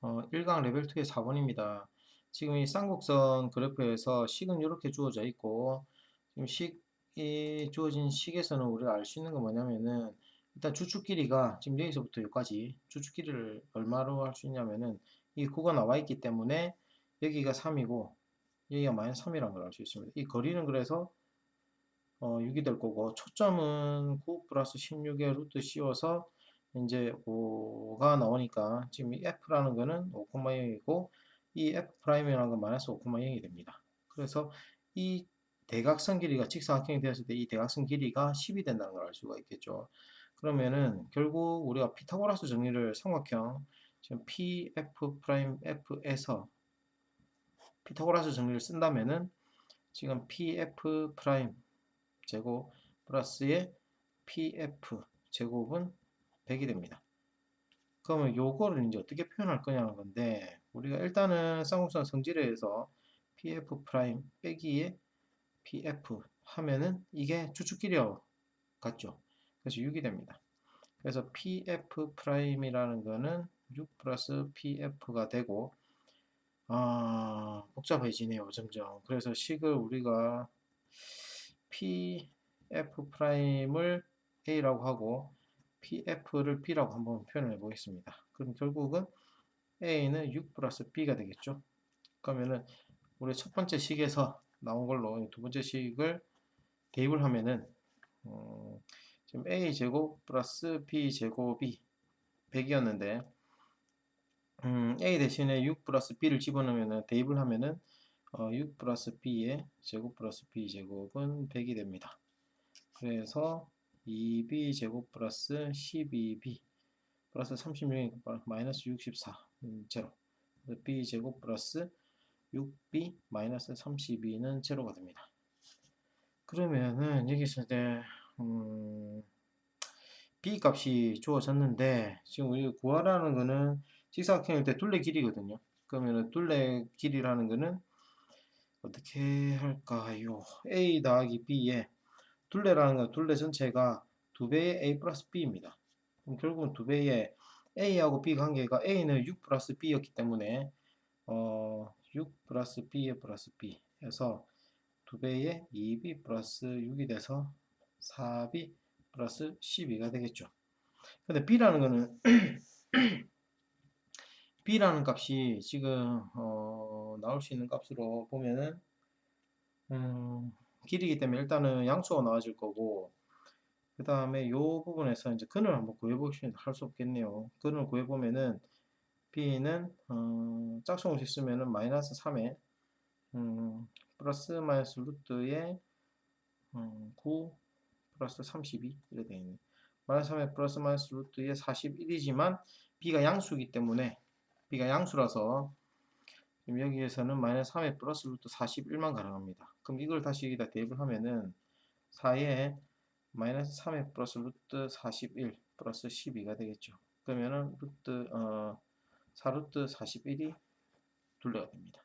어, 1강 레벨 2의 4번입니다. 지금 이 쌍곡선 그래프에서 식은 이렇게 주어져 있고 지금 식이 주어진 식에서는 우리가 알 수 있는 건 뭐냐면은 일단 주축 길이가 지금 여기서부터 여기까지 주축 길이를 얼마로 할 수 있냐면은 이 구가 나와 있기 때문에 여기가 3이고 여기가 마이너스 3이라는 걸 알 수 있습니다. 이 거리는 그래서 어, 6이 될 거고 초점은 9 플러스 16의 루트 씌워서 이제 5가 나오니까 지금 이 f라는 거는 5,0이고 이 f 프라임이라는 건 마이너스 5,0이 됩니다. 그래서 이 대각선 길이가 직사각형이 되었을 때 이 대각선 길이가 10이 된다는 걸 알 수가 있겠죠. 그러면은 결국 우리가 피타고라스 정리를 삼각형 지금 pf 프라임 f에서 피타고라스 정리를 쓴다면은 지금 pf 프라임 제곱 플러스의 pf 제곱은 100이 됩니다. 그러면 요거를 이제 어떻게 표현할 거냐는 건데 우리가 일단은 쌍곡선 성질에서 pf 프라임 빼기에 pf 하면은 이게 주축끼리와 같죠. 그래서 6이 됩니다. 그래서 pf 프라임이라는 거는 6 플러스 pf가 되고 아 복잡해지네요 점점 그래서 식을 우리가 pf 프라임을 a라고 하고 pf를 b라고 한번 표현해 보겠습니다. 그럼 결국은 a는 6 플러스 b가 되겠죠. 그러면은 우리 첫 번째 식에서 나온 걸로 두 번째 식을 대입을 하면은 음, 지금 a 제곱 플러스 b 제곱이 100이었는데 음, a 대신에 6 플러스 b를 집어넣으면 대입을 하면은 어, 6 플러스 b의 제곱 플러스 b 제곱은 100이 됩니다. 그래서 2b 제곱 플러스 12b 플러스 36이니까 마이너스 64 음, 제로 b 제곱 플러스 6b 마이너스 32는 제로가 됩니다. 그러면은 여기서 이제 음, b 값이 주어졌는데 지금 우리 구하라는 거는 직사각형일 때 둘레 길이거든요. 그러면은 둘레 길이라는 거는 어떻게 할까요? a 더하기 b에 둘레라는 건 둘레 전체가 두 배의 a 플러스 b입니다. 그럼 결국은 두 배의 a하고 b 관계가 a는 6 플러스 b였기 때문에 어, 6 플러스 b의 플러스 b 해서 두 배의 2b 플러스 6이 돼서 4b 플러스 12가 되겠죠. 근데 b라는 거는 b라는 값이 지금 어, 나올 수 있는 값으로 보면은 음, 길이기 때문에 일단은 양수가 나와질 거고 그 다음에 이 부분에서 이제 근을 한번 구해보시면 할수 없겠네요. 근을 구해보면은 b는 어, 짝수공식 쓰면은 마이너스 3에 음, 플러스 마이너스 루트에 음, 9 플러스 32 이렇게 되어 있네. 마이너스 3에 플러스 마이너스 루트에 41이지만 b가 양수이기 때문에 b가 양수라서 지금 여기에서는 마이너스 3에 플러스 루트 41만 가능합니다. 그럼 이걸 다시 여기다 대입을 하면은 4에 마이너스 3에 플러스 루트 41 플러스 12가 되겠죠. 그러면은 루트 어 4루트 41이 둘레가 됩니다.